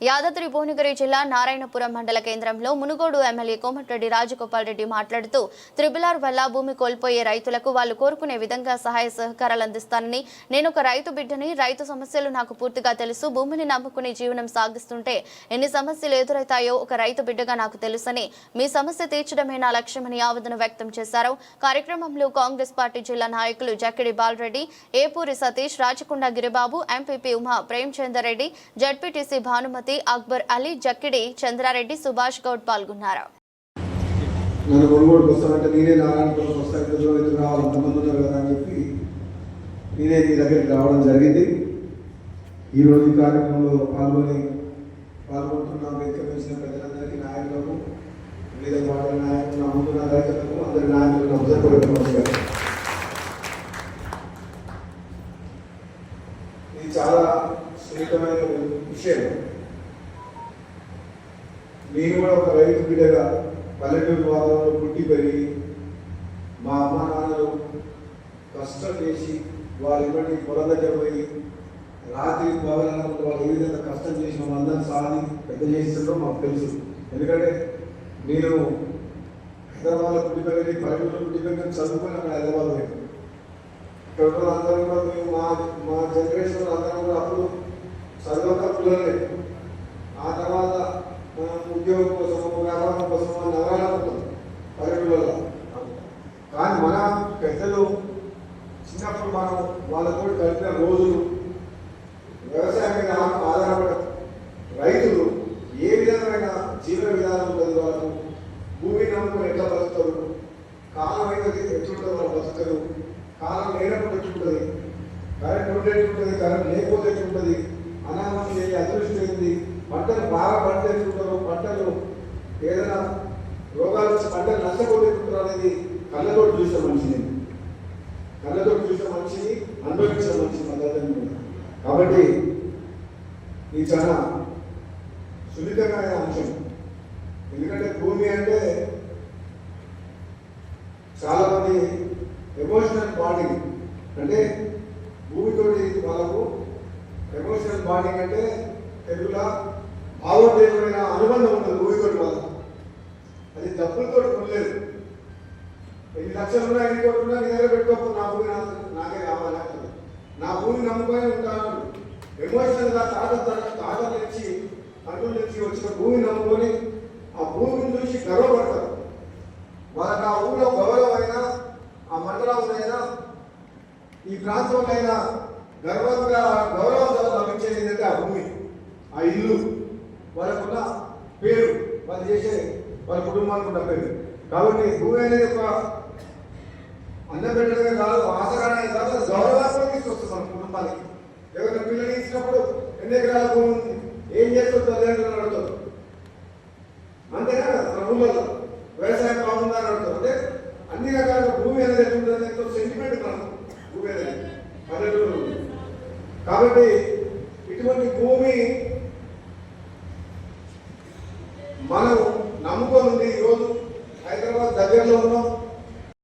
యాదాద్రి భువనగిరి జిల్లా నారాయణపురం మండల కేంద్రంలో మునుగోడు ఎమ్మెల్యే కోమటిరెడ్డి రాజగోపాల్ రెడ్డి మాట్లాడుతూ త్రిబులార్ వల్ల భూమి కోల్పోయే రైతులకు వాళ్ళు కోరుకునే విధంగా సహాయ సహకారాలు అందిస్తానని నేను ఒక రైతు బిడ్డని రైతు సమస్యలు నాకు పూర్తిగా తెలుసు భూమిని నమ్ముకుని జీవనం సాగిస్తుంటే ఎన్ని సమస్యలు ఎదురవుతాయో ఒక రైతు బిడ్డగా నాకు తెలుసని మీ సమస్య తీర్చడమే నా లక్ష్యమని ఆవేదన వ్యక్తం చేశారు. కార్యక్రమంలో కాంగ్రెస్ పార్టీ జిల్లా నాయకులు జక్కిడి బాలరెడ్డి ఏపూరి సతీష్ రాచకొండ గిరిబాబు ఎంపీపీ ఉమా ప్రేమచందర్ రెడ్డి జడ్పీటీసీ భానుమతి మూర్తి అక్బర్ అలీ జక్కిడి చంద్రారెడ్డి సుభాష్ గౌడ్ పాల్గొన్నారు. నన్ను కొనుగోలుకి వస్తానంటే నేనే నారాయణపురం వస్తాను ఇంత ఎందుకు రావాలి అంతమంది ఉన్నారు కదా అని చెప్పి నేనే మీ దగ్గరికి రావడం జరిగింది. ఈరోజు ఈ కార్యక్రమంలో పాల్గొని పాల్గొంటున్న వేదిక వేసిన ప్రజలందరికీ నాయకులకు వివిధ వాళ్ళ నాయకులు అమ్ముతున్న రైతులకు అందరి నాయకులకు హృదయపూర్వక నమస్కారం. ఇది చాలా సున్నితమైన విషయం. నేను కూడా ఒక రైతు బిడ్డగా పల్లెటూరు వాతావరణంలో పుట్టి పెరిగి మా అమ్మ నాన్నలు కష్టం చేసి వాళ్ళు ఇవ్వండి పొలం దగ్గర పోయి రాత్రి పగలనప్పుడు వాళ్ళు ఏ విధంగా కష్టం చేసి మమ్మల్ని సాధి పెద్ద చేస్తుందో మాకు తెలుసు. ఎందుకంటే నేను హైదరాబాద్లో పుట్టి పెరిగి పల్లెటూరులో పుట్టి పెరిగి చదువుకుని అక్కడ హైదరాబాద్ పోయాను ఇక్కడ ఉన్న అందరం కూడా మేము మా మా జనరేషన్ అందరం కూడా అప్పుడు చదవక పిల్లలే పల్లెటూళ్ళలో కానీ మన పెద్దలు చిన్నప్పుడు మనం వాళ్ళతో గడిపిన రోజులు వ్యవసాయం మీద ఆధారపడ రైతులు ఏ విధమైన జీవన విధానం ఉంటుంది వాళ్ళకు భూమిని నమ్ముకొని ఎట్లా బతుకుతారు? కాలం అయితే ఎట్లుంటుంది వాళ్ళ బతుకుతారు? కాలం లేనప్పుడు ఎట్లుంటుంది? కరెంట్ ఉంటే ఎట్లుంటుంది? కరెంట్ లేకపోతే ఎట్లుంటుంది? అనామం చేయి అదృష్టం ఏంది? పంటలు బాగా పంట ఎట్లుంటారు? పంటలు ఏదైనా రోగాలు వచ్చి పంటలు నష్టపోతే అనేది కళ్ళతోటి చూసే మనిషిని. కళ్ళతో చూసే మనిషిని అనుభవించే మంచిది అందరినీ కాబట్టి ఇది చాలా సున్నితమైన అంశం. ఎందుకంటే భూమి అంటే చాలా మంది ఎమోషనల్ బాడీ. అంటే భూమితోటి వాళ్ళకు ఎమోషనల్ బాడీ అంటే తెలుగులో భావోద్వేగమైన అనుబంధం ఉంటుంది భూమితోటి వాళ్ళకు. అది డబ్బులతో ఉండలేదు ఎన్ని లక్షలు ఉన్నా ఎన్ని కోట్లు ఉన్నా నీ దగ్గర నా భూమి నాకే కావాలి నా భూమి నమ్ముకొని ఉంటాను. ఎమోషనల్గా తాత తన- తాత నుంచి తండ్రుల నుంచి వచ్చిన భూమిని నమ్ముకొని ఆ భూమిని చూసి గర్వపడతారు వాళ్ళకి ఆ ఊళ్ళో గౌరవమైనా ఆ మండలంలోనైనా ఈ ప్రాంతంలోనైనా గర్వంగా గౌరవంగా లభించేది ఏంటంటే ఆ భూమి ఆ ఇల్లు. వాళ్ళకున్న పేరు వాళ్ళు చేసే వాళ్ళ కుటుంబానికి డబ్బేది. కాబట్టి భూమి అనేది ఒక అన్నబెట్టడమే కాదు ఆసరానే కాదు గౌరవాత్మక తీసుకొస్తుంది మన కుటుంబానికి. ఎవరైనా పిల్లలు ఇచ్చినప్పుడు ఎన్ని ఎకరాల భూమి ఉంది? ఏం చేస్తుంది తల్లిదండ్రులు అడుగుతారు. అంతేనా కదా? మన ఊళ్ళలో వ్యవసాయం బాగుందా అని అడుగుతారు. అంటే అన్ని రకాల భూమి అనేది ఎట్లుంటుంది ఎంతో సెంటిమెంట్ మనకు. భూమి అనేది పల్లెటూరు. కాబట్టి ఇటువంటి భూమి మనం నమ్ముకొని ఉంది ఈరోజు హైదరాబాద్ దగ్గరలో ఉన్నాం.